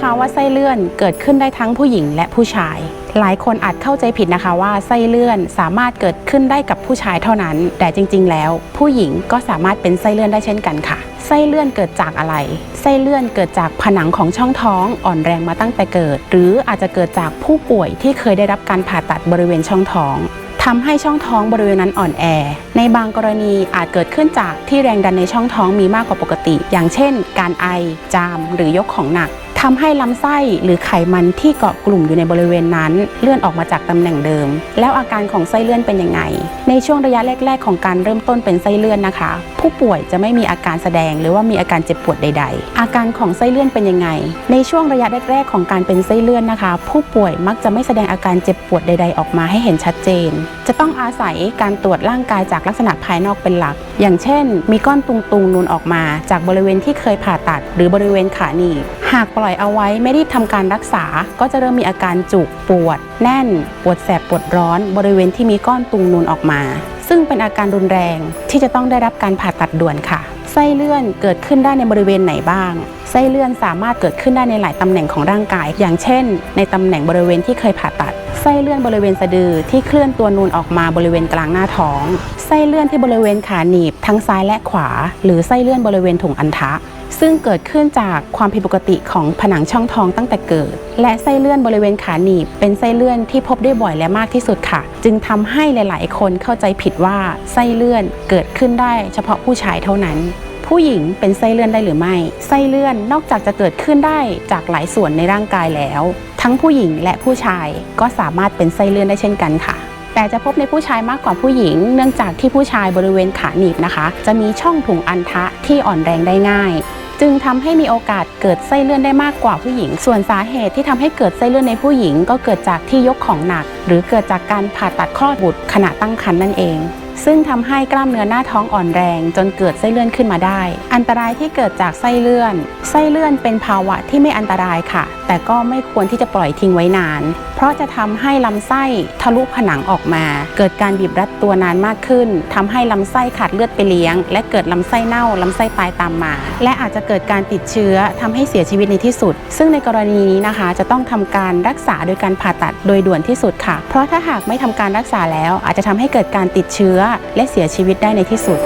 คะว่าไส้เลื่อนเกิดขึ้นได้ทั้งผู้หญิงและผู้ชาย หลายคนอาจเข้าใจผิดนะคะว่าไส้เลื่อนสามารถเกิดขึ้นได้กับผู้ชายเท่านั้น แต่จริง ๆ แล้ว ผู้หญิงก็สามารถเป็นไส้เลื่อนได้เช่นกันค่ะ ไส้เลื่อนเกิดจากอะไร ไส้เลื่อนเกิดจากผนังของช่องท้องอ่อนแรงมาตั้งแต่เกิด หรืออาจจะเกิดจากผู้ป่วยที่เคยได้รับการผ่าตัดบริเวณช่องท้องทำให้ช่องท้องบริเวณนั้นอ่อนแอ ในบางกรณีอาจเกิดขึ้นจากที่แรงดันในช่องท้องมีมากกว่าปกติ อย่างเช่น การไอ จาม หรือยกของหนัก ทำให้ลำไส้หรือไขมันที่เกาะกลุ่มอยู่ในบริเวณนั้น เลื่อนออกมาจากตำแหน่งเดิม แล้วอาการของไส้เลื่อนเป็นยังไง ในช่วงระยะแรก ๆ ของการเริ่มต้นเป็นไส้เลื่อนนะคะ ผู้ป่วยจะไม่มีอาการแสดงหรือว่ามีอาการเจ็บปวดใด ๆ อาการของไส้เลื่อนเป็นยังไง ในช่วงระยะแรก ๆ ของการเป็นไส้เลื่อนนะคะ ผู้ป่วยมักจะไม่แสดงอาการเจ็บปวดใด ๆ ออกมาให้เห็นชัดเจน จะต้องอาศัยการตรวจร่างกายจากลักษณะภายนอกเป็นหลัก อย่างเช่น มีก้อนตุงๆนูนออกมา จากบริเวณที่เคยผ่าตัด หรือบริเวณขาหนีบหากปล่อยเอาไว้ไม่รีบทำการรักษา ก็จะเริ่มมีอาการจุกปวด แน่น ปวดแสบปวดร้อน บริเวณที่มีก้อนตุงนูนออกมา ซึ่งเป็นอาการรุนแรงที่จะต้องได้รับการผ่าตัดด่วนค่ะ ไส้เลื่อนเกิดขึ้นได้ในบริเวณไหนบ้าง ไส้เลื่อนสามารถเกิดขึ้นได้ในหลายตำแหน่งของร่างกาย อย่างเช่น ในตำแหน่งบริเวณที่เคยผ่าตัดไส้เลื่อนบริเวณสะดือที่เคลื่อนตัวนูนออกมาบริเวณกลางหน้าท้องไส้เลื่อนที่บริเวณขาหนีบทั้งซ้ายและขวา หรือไส้เลื่อนบริเวณถุงอัณฑะซึ่งเกิดขึ้นจากความผิดปกติของผนังช่องท้องตั้งแต่เกิด และไส้เลื่อนบริเวณขาหนีบ เป็นไส้เลื่อนที่พบได้บ่อยและมากที่สุดค่ะ จึงทำให้หลาย ๆ คนเข้าใจผิดว่าไส้เลื่อนเกิดขึ้นได้เฉพาะผู้ชายเท่านั้น ผู้หญิงเป็นไส้เลื่อนได้หรือไม่ ไส้เลื่อนนอกจากจะเกิดขึ้นได้จากหลายส่วนในร่างกายแล้ว ทั้งผู้หญิงและผู้ชายก็สามารถเป็นไส้เลื่อนได้เช่นกันค่ะ แต่จะพบในผู้ชายมากกว่าผู้หญิง เนื่องจากที่ผู้ชายบริเวณขาหนีบนะคะ จะมีช่องถุงอัณฑะที่อ่อนแรงได้ง่ายจึงทำให้มีโอกาสเกิดไส้เลื่อนได้มากกว่าผู้หญิง ส่วนสาเหตุที่ทำให้เกิดไส้เลื่อนในผู้หญิง ก็เกิดจากที่ยกของหนัก หรือเกิดจากการผ่าตัดคลอดบุตรขณะตั้งครรภ์นั่นเอง ซึ่งทำให้กล้ามเนื้อหน้าท้องอ่อนแรง จนเกิดไส้เลื่อนขึ้นมาได้ อันตรายที่เกิดจากไส้เลื่อน ไส้เลื่อนเป็นภาวะที่ไม่อันตรายค่ะ แต่ก็ไม่ควรที่จะปล่อยทิ้งไว้นาน เพราะจะทำให้ลำไส้ทะลุผนังออกมา เกิดการบีบรัดตัวนานมากขึ้นทำให้ลำไส้ขาดเลือดไปเลี้ยง และเกิดลำไส้เน่าลำไส้ตายตามมา และอาจจะเกิดการติดเชื้อทำให้เสียชีวิตในที่สุด ซึ่งในกรณีนี้นะคะ จะต้องทำการรักษาโดยการผ่าตัดโดยด่วนที่สุดค่ะ เพราะถ้าหากไม่ทำการรักษาแล้วอาจจะทำให้เกิดการติดเชื้อและเสียชีวิตได้ในที่สุด